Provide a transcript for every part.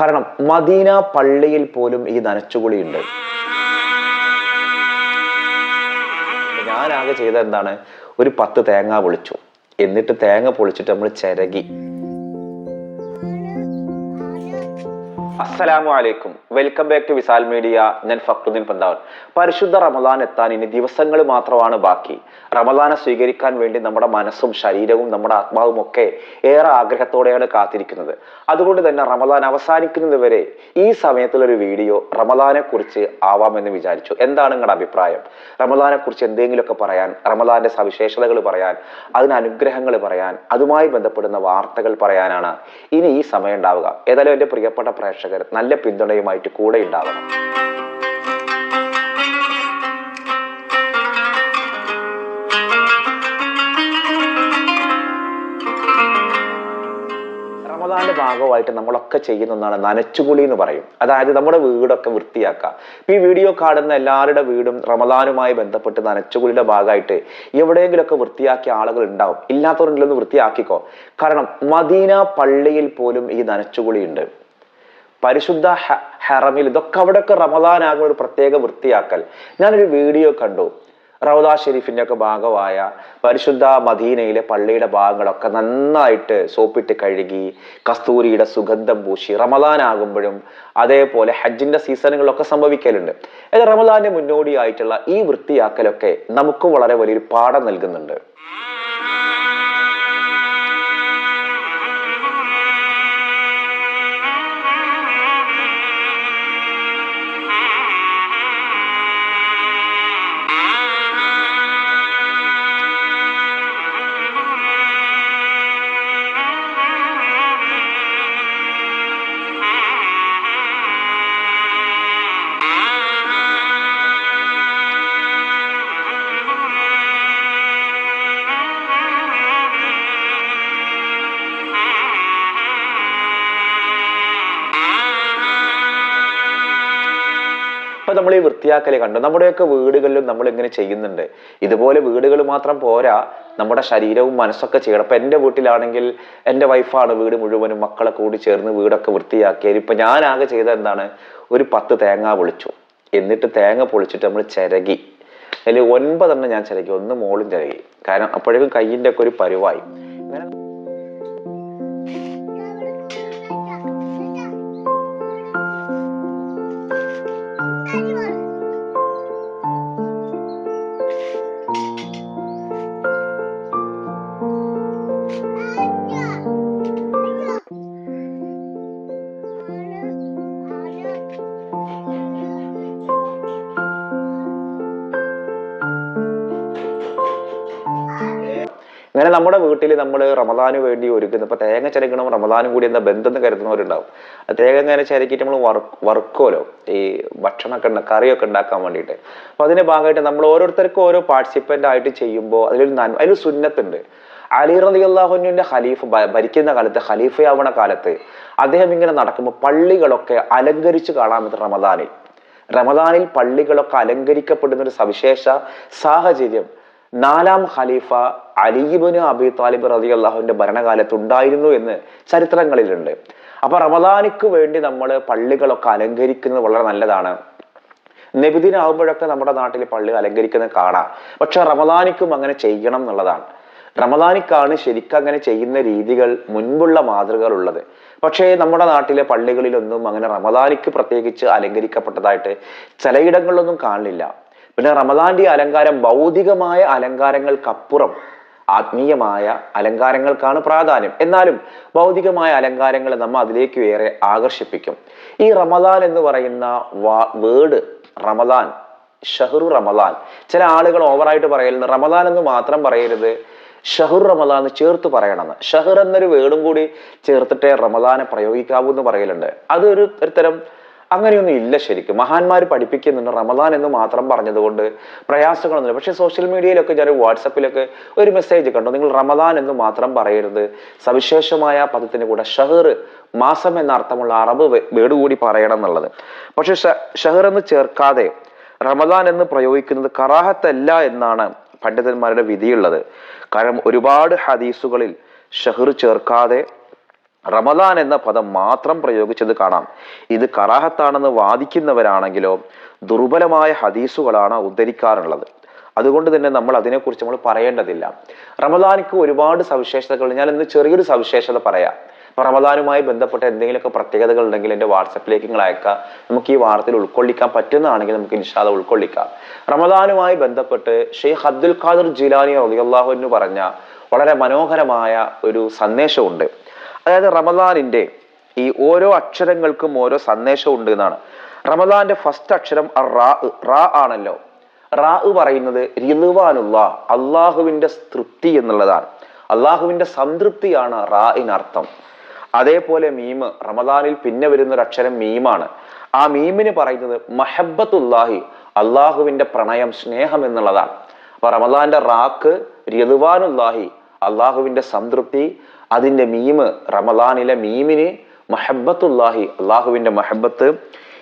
കാരണം മദീന പള്ളിയിൽ പോലും ഈ നനച്ചുകുളിയുണ്ട്. ഞാനാകെ ചെയ്ത എന്താണ് ഒരു പത്ത് തേങ്ങ പൊളിച്ചു. എന്നിട്ട് തേങ്ങ പൊളിച്ചിട്ട് നമ്മൾ ചിരകി. അസ്സലാമു അലൈക്കും welcome back to Visal media ഞാൻ ഫക്രുദ്ദീൻ പന്താവൻ പരിശുദ്ധ റമദാൻ എത്താൻ ഇനി ദിവസങ്ങൾ മാത്രമാണ് ബാക്കി. റമദാനെ സ്വീകരിക്കാൻ വേണ്ടി നമ്മുടെ മനസ്സും ശരീരവും നമ്മുടെ ആത്മാവും ഒക്കെ ഏറെ ആഗ്രഹത്തോടെയാണ് കാത്തിരിക്കുന്നത്. അതുകൊണ്ട് തന്നെ റമദാൻ അവസാനിക്കുന്നത് വരെ ഈ സമയത്തുള്ളൊരു വീഡിയോ റമദാനെ കുറിച്ച് ആവാമെന്ന് വിചാരിച്ചു. എന്താണ് നിങ്ങളുടെ അഭിപ്രായം? റമദാനെ കുറിച്ച് എന്തെങ്കിലുമൊക്കെ പറയാൻ റമദാന്റെ സവിശേഷതകൾ പറയാൻ അതിന് അനുഗ്രഹങ്ങൾ പറയാൻ അതുമായി ബന്ധപ്പെടുന്ന വാർത്തകൾ പറയാനാണ് ഇനി ഈ സമയം ഉണ്ടാവുക. ഏതായാലും എന്റെ പ്രിയപ്പെട്ട പ്രേക്ഷകർ നല്ല പിന്തുണയുമായിട്ട് കൂടെ ഉണ്ടാവണം. ഭാഗമായിട്ട് നമ്മളൊക്കെ ചെയ്യുന്ന ഒന്നാണ് നനച്ചുകുളി എന്ന് പറയും. അതായത് നമ്മുടെ വീടൊക്കെ വൃത്തിയാക്കുക ഈ വീഡിയോ കാണുന്ന എല്ലാവരുടെ വീടും റമദാനുമായി ബന്ധപ്പെട്ട് നനച്ചുകുളിയുടെ ഭാഗമായിട്ട് എവിടെയെങ്കിലുമൊക്കെ വൃത്തിയാക്കിയ ആളുകൾ ഉണ്ടാവും. ഇല്ലാത്തവരുണ്ടെന്ന് വൃത്തിയാക്കിക്കോ. കാരണം മദീന പള്ളിയിൽ പോലും ഈ നനച്ചുകുളി ഉണ്ട് പരിശുദ്ധ ഹെറമിൽ ഇതൊക്കെ അവിടെയൊക്കെ റമദാൻ ആകുന്ന ഒരു പ്രത്യേക വൃത്തിയാക്കൽ. ഞാനൊരു വീഡിയോ കണ്ടു. റൗദ ഷെരീഫിന്റെ ഒക്കെ ഭാഗമായ പരിശുദ്ധ മദീനയിലെ പള്ളിയുടെ ഭാഗങ്ങളൊക്കെ നന്നായിട്ട് സോപ്പിട്ട് കഴുകി കസ്തൂരിയുടെ സുഗന്ധം പൂശി റമദാൻ ആകുമ്പോഴും അതേപോലെ ഹജ്ജിന്റെ സീസണുകളൊക്കെ സംഭവിക്കലുണ്ട്. ഇത് റമദാന്റെ മുന്നോടിയായിട്ടുള്ള ഈ വൃത്തിയാക്കലൊക്കെ നമുക്ക് വളരെ വലിയൊരു പാഠം നൽകുന്നുണ്ട്. അപ്പൊ നമ്മൾ ഈ വൃത്തിയാക്കൽ കണ്ടു. നമ്മുടെയൊക്കെ വീടുകളിലും നമ്മൾ ഇങ്ങനെ ചെയ്യുന്നുണ്ട്. ഇതുപോലെ വീടുകൾ മാത്രം പോരാ നമ്മുടെ ശരീരവും മനസ്സൊക്കെ ചെയ്യണം. അപ്പൊ എന്റെ വീട്ടിലാണെങ്കിൽ എന്റെ വൈഫാണ് വീട് മുഴുവനും മക്കളെ കൂടി ചേർന്ന് വീടൊക്കെ വൃത്തിയാക്കിയത് ഇപ്പൊ ഞാൻ ആകെ ചെയ്ത എന്താണ്? ഒരു പത്ത് തേങ്ങ പൊളിച്ചു. എന്നിട്ട് തേങ്ങ പൊളിച്ചിട്ട് നമ്മൾ ചിരകി. അതിൽ ഒൻപതെണ്ണം ഞാൻ ചിരകി. ഒന്ന് മോളും ചിരകി. കാരണം അപ്പോഴേക്കും കയ്യിന്റെ ഒക്കെ ഒരു പരുവായി. ഇങ്ങനെ നമ്മുടെ വീട്ടിൽ നമ്മൾ റമദാന് വേണ്ടി ഒരുക്കുന്ന ഇപ്പൊ തേങ്ങ ചിരക്കണം റമദാനും കൂടി എന്താ ബന്ധം എന്ന് കരുതുന്നവരുണ്ടാവും. തേങ്ങ ഇങ്ങനെ ചിരക്കിയിട്ട് നമ്മൾ വർക്ക് വർക്കോലോ ഈ ഭക്ഷണമൊക്കെ കറിയൊക്കെ ഉണ്ടാക്കാൻ വേണ്ടിയിട്ട്. അപ്പൊ അതിന്റെ ഭാഗമായിട്ട് നമ്മൾ ഓരോരുത്തർക്കും ഓരോ പാർട്ടിസിപ്പന്റ് ആയിട്ട് ചെയ്യുമ്പോൾ അതിലൊരു നന്മ അതിലൊരു സുന്നത്തുണ്ട്. അലി റലി അള്ളാഹുവിന്റെ ഖലീഫ് ഭരിക്കുന്ന കാലത്ത് ഖലീഫയാവണ കാലത്ത് അദ്ദേഹം ഇങ്ങനെ നടക്കുമ്പോൾ പള്ളികളൊക്കെ അലങ്കരിച്ച് പറ്റും റമദാനിൽ. റമദാനിൽ പള്ളികളൊക്കെ അലങ്കരിക്കപ്പെടുന്ന ഒരു സവിശേഷ സാഹചര്യം നാലാം ഖലീഫ അലിബിന് അബി താലിബ് റതി അള്ളാഹുവിന്റെ ഭരണകാലത്ത് ഉണ്ടായിരുന്നു എന്ന് ചരിത്രങ്ങളിലുണ്ട്. അപ്പൊ റമദാനിക്ക് വേണ്ടി നമ്മൾ പള്ളികളൊക്കെ അലങ്കരിക്കുന്നത് വളരെ നല്ലതാണ്. നബിദിനാവുമ്പോഴൊക്കെ നമ്മുടെ നാട്ടിൽ പള്ളി അലങ്കരിക്കുന്നത് കാണാം. പക്ഷെ റമദാനിക്കും അങ്ങനെ ചെയ്യണം എന്നുള്ളതാണ്. റമദാനിക്കാണ് ശരിക്കും അങ്ങനെ ചെയ്യുന്ന രീതികൾ മുൻപുള്ള മാതൃകകൾ ഉള്ളത് പക്ഷേ നമ്മുടെ നാട്ടിലെ പള്ളികളിലൊന്നും അങ്ങനെ റമദാനിക്ക് പ്രത്യേകിച്ച് അലങ്കരിക്കപ്പെട്ടതായിട്ട് ചിലയിടങ്ങളിലൊന്നും കാണില്ല. പിന്നെ റമദാന്റെ അലങ്കാരം ഭൗതികമായ അലങ്കാരങ്ങൾക്കപ്പുറം ആത്മീയമായ അലങ്കാരങ്ങൾക്കാണ് പ്രാധാന്യം. എന്നാലും ഭൗതികമായ അലങ്കാരങ്ങൾ നമ്മൾ അതിലേക്ക് ഏറെ ആകർഷിപ്പിക്കും. ഈ റമദാൻ എന്ന് പറയുന്ന വേർഡ് റമദാൻ ഷഹറു റമദാൻ ചില ആളുകൾ ഓവറായിട്ട് പറയലുണ്ട്. റമദാൻ എന്ന് മാത്രം പറയരുത്. ഷഹുർ റമദാൻ ചേർത്ത് പറയണമെന്ന്. ഷഹർ എന്നൊരു വേർഡും കൂടി ചേർത്തിട്ടേ റമദാനെ പ്രയോഗിക്കാവൂ എന്ന് പറയലുണ്ട്. അതൊരു ഒരു തരം അങ്ങനെയൊന്നും ഇല്ല ശരിക്കും. മഹാന്മാർ പഠിപ്പിക്കുന്നുണ്ട്. റമദാൻ എന്ന് മാത്രം പറഞ്ഞതുകൊണ്ട് പ്രയാസങ്ങളൊന്നുമില്ല. പക്ഷേ സോഷ്യൽ മീഡിയയിലൊക്കെ ഞാൻ വാട്സപ്പിലൊക്കെ ഒരു മെസ്സേജ് കണ്ടു. നിങ്ങൾ റമദാൻ എന്ന് മാത്രം പറയരുത്. സവിശേഷമായ പദത്തിന് കൂടെ ഷഹർ മാസം എന്ന അർത്ഥമുള്ള അറബ് വേടുകൂടി പറയണം എന്നുള്ളത്. പക്ഷെ ഷഹർ എന്ന് ചേർക്കാതെ റമദാൻ എന്ന് പ്രയോഗിക്കുന്നത് കറാഹത്തല്ല എന്നാണ് പണ്ഡിതന്മാരുടെ വിധിയുള്ളത്. കാരണം ഒരുപാട് ഹദീസുകളിൽ ഷഹർ ചേർക്കാതെ റമദാൻ എന്ന പദം മാത്രം പ്രയോഗിച്ചത് കാണാം. ഇത് കറാഹത്താണെന്ന് വാദിക്കുന്നവരാണെങ്കിലോ ദുർബലമായ ഹദീസുകളാണ് ഉദ്ധരിക്കാറുള്ളത്. അതുകൊണ്ട് തന്നെ നമ്മൾ അതിനെക്കുറിച്ച് നമ്മൾ പറയേണ്ടതില്ല. റമദാനിക്ക് ഒരുപാട് സവിശേഷതകൾ ഞാൻ ഇന്ന് ചെറിയൊരു സവിശേഷത പറയാം. അപ്പൊ റമദാനുമായി ബന്ധപ്പെട്ട എന്തെങ്കിലുമൊക്കെ പ്രത്യേകതകൾ ഉണ്ടെങ്കിൽ എന്റെ വാട്സപ്പിലേക്ക് നിങ്ങൾ അയക്കാം നമുക്ക് ഈ വാർത്തയിൽ ഉൾക്കൊള്ളിക്കാൻ പറ്റുന്നതാണെങ്കിൽ നമുക്ക് ഇൻഷാദ ഉൾക്കൊള്ളിക്കാം. റമദാനുമായി ബന്ധപ്പെട്ട് ഷെയ്ഖ് അബ്ദുൽ ഖാദിർ ജിലാനി റളിയല്ലാഹു എന്ന് പറഞ്ഞ വളരെ മനോഹരമായ ഒരു സന്ദേശമുണ്ട്. അതായത് റമദാനിന്റെ ഈ ഓരോ അക്ഷരങ്ങൾക്കും ഓരോ സന്ദേശം ഉണ്ട് എന്നാണ്. റമദാന്റെ ഫസ്റ്റ് അക്ഷരം റാ റാ ആണല്ലോ. റാ പറയുന്നത് റിലുവാനുള്ള അള്ളാഹുവിന്റെ തൃപ്തി എന്നുള്ളതാണ്. അള്ളാഹുവിന്റെ സംതൃപ്തിയാണ് റാഇനർത്ഥം അതേപോലെ മീമ് റമദാനിൽ പിന്നെ വരുന്ന ഒരു അക്ഷരം മീമാണ്. ആ മീമിന് പറയുന്നത് മഹബത്തുല്ലാഹി അള്ളാഹുവിന്റെ പ്രണയം സ്നേഹം എന്നുള്ളതാണ്. അപ്പൊ റമദാന്റെ റാക്ക് റിലുവാനുല്ലാഹി അള്ളാഹുവിന്റെ സംതൃപ്തി അതിന്റെ മീമ് റമദാനിലെ മീമിന് മഹബത്തുല്ലാഹി അള്ളാഹുവിന്റെ മഹബത്ത്.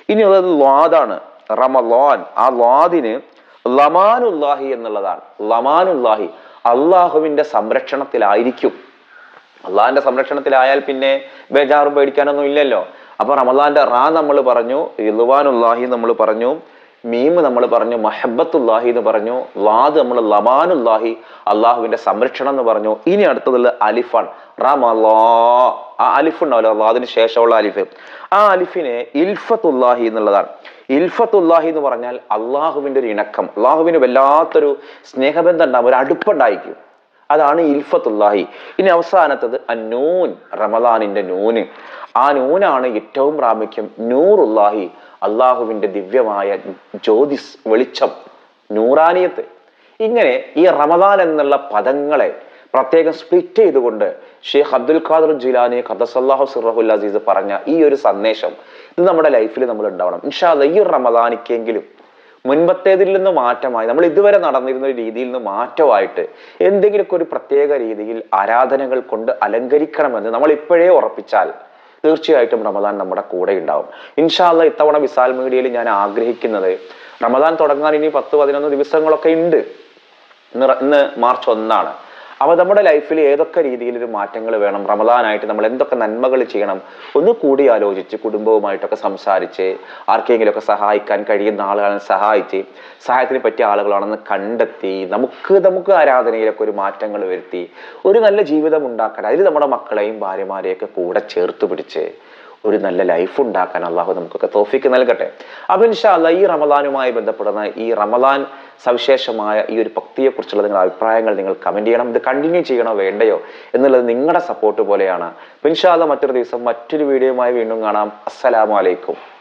ഇനി ഉള്ളത് ലാദാണ്. റമലോൻ ആ ലാദിന് ലമാനുല്ലാഹി എന്നുള്ളതാണ്. ലമാനുല്ലാഹി അള്ളാഹുവിന്റെ സംരക്ഷണത്തിലായിരിക്കും. അള്ളാഹിന്റെ സംരക്ഷണത്തിലായാൽ പിന്നെ ബേജാറും പേടിക്കാനൊന്നും ഇല്ലല്ലോ. അപ്പൊ റമദാന്റെ റാ നമ്മൾ പറഞ്ഞു ഇലുവാനുല്ലാഹി നമ്മൾ പറഞ്ഞു മീമ് നമ്മൾ പറഞ്ഞു മഹബത്തുല്ലാഹി എന്ന് പറഞ്ഞു വാദ് നമ്മൾ ലബാനുല്ലാഹി അള്ളാഹുവിന്റെ സംരക്ഷണം എന്ന് പറഞ്ഞു. ഇനി അടുത്തതുള്ള അലിഫാണ്. റമലാ ആ അലിഫ് ഉണ്ടാവില്ല? വാദിന് ശേഷമുള്ള അലിഫ്. ആ അലിഫിനെ ഇൽഫത്തുല്ലാഹി എന്നുള്ളതാണ്. ഇൽഫത്തുല്ലാഹി എന്ന് പറഞ്ഞാൽ അള്ളാഹുവിന്റെ ഒരു ഇണക്കം. അള്ളാഹുവിന് വല്ലാത്തൊരു സ്നേഹബന്ധം ഉണ്ടാവും ഒരു അടുപ്പുണ്ടായിരിക്കും. അതാണ് ഇൽഫത്തുല്ലാഹി. ഇനി അവസാനത്തത് അന്നൂൻ റമദാനിന്റെ നൂന്. ആ നൂനാണ് ഏറ്റവും പ്രാമുഖ്യം. നൂറുല്ലാഹി. അള്ളാഹുവിന്റെ ദിവ്യമായ ജ്യോതിസ് വെളിച്ചം നൂറാനിയത്ത്. ഇങ്ങനെ ഈ റമദാൻ എന്നുള്ള പദങ്ങളെ പ്രത്യേകം സ്പ്ലിറ്റ് ചെയ്തുകൊണ്ട് ഷെയ്ഖ് അബ്ദുൽ ഖാദർ ജിലാനി ഖദസല്ലാഹു സിറഹുൽ അസീസ് പറഞ്ഞ ഈ ഒരു സന്ദേശം ഇത് നമ്മുടെ ലൈഫിൽ നമ്മൾ ഉണ്ടാവണം. ഇൻഷാല്ല ഈ റമദാനിക്കെങ്കിലും മുൻപത്തേതിൽ നിന്ന് മാറ്റമായി നമ്മൾ ഇതുവരെ നടന്നിരുന്ന രീതിയിൽ നിന്ന് മാറ്റമായിട്ട് എന്തെങ്കിലുമൊക്കെ ഒരു പ്രത്യേക രീതിയിൽ ആരാധനകൾ കൊണ്ട് അലങ്കരിക്കണമെന്ന് നമ്മൾ ഇപ്പോഴേ ഉറപ്പിച്ചാൽ തീർച്ചയായിട്ടും റമദാൻ നമ്മുടെ കൂടെ ഉണ്ടാവും. ഇൻഷാല്ല ഇത്തവണ വിസാൽ മീഡിയയിൽ ഞാൻ ആഗ്രഹിക്കുന്നത് റമദാൻ തുടങ്ങാൻ ഇനി പത്ത് പതിനൊന്ന് ദിവസങ്ങളൊക്കെ ഉണ്ട്. ഇന്ന് ഇന്ന് മാർച്ച് ഒന്നാണ്. അപ്പൊ നമ്മുടെ ലൈഫിൽ ഏതൊക്കെ രീതിയിൽ ഒരു മാറ്റങ്ങൾ വേണം റമദാനായിട്ട് നമ്മൾ എന്തൊക്കെ നന്മകൾ ചെയ്യണം ഒന്ന് കൂടി ആലോചിച്ച് കുടുംബവുമായിട്ടൊക്കെ സംസാരിച്ച് ആർക്കെങ്കിലുമൊക്കെ സഹായിക്കാൻ കഴിയുന്ന ആളുകളെ സഹായിച്ച് സഹായത്തിന് പറ്റിയ ആളുകളാണെന്ന് കണ്ടെത്തി നമുക്ക് നമുക്ക് ആരാധനയിലൊക്കെ ഒരു മാറ്റങ്ങൾ വരുത്തി ഒരു നല്ല ജീവിതം ഉണ്ടാക്കണം അതിൽ നമ്മുടെ മക്കളെയും ഭാര്യമാരെയൊക്കെ കൂടെ ചേർത്ത് പിടിച്ച് ഒരു നല്ല ലൈഫ് ഉണ്ടാക്കാൻ അള്ളാഹു നമുക്കൊക്കെ തോഫിക്ക് നൽകട്ടെ. അപ്പൊ ഇൻഷാല്ല ഈ റമദാനുമായി ബന്ധപ്പെടുന്ന ഈ റമദാൻ സവിശേഷമായ ഈ ഒരു ഭക്തിയെക്കുറിച്ചുള്ള നിങ്ങളുടെ അഭിപ്രായങ്ങൾ നിങ്ങൾ കമന്റ് ചെയ്യണം. ഇത് കണ്ടിന്യൂ ചെയ്യണോ വേണ്ടയോ എന്നുള്ളത് നിങ്ങളുടെ സപ്പോർട്ട് പോലെയാണ്. അപ്പൊ ഇൻഷാല്ല മറ്റൊരു ദിവസം മറ്റൊരു വീഡിയോയുമായി വീണ്ടും കാണാം. അസ്സലാമു അലൈക്കും.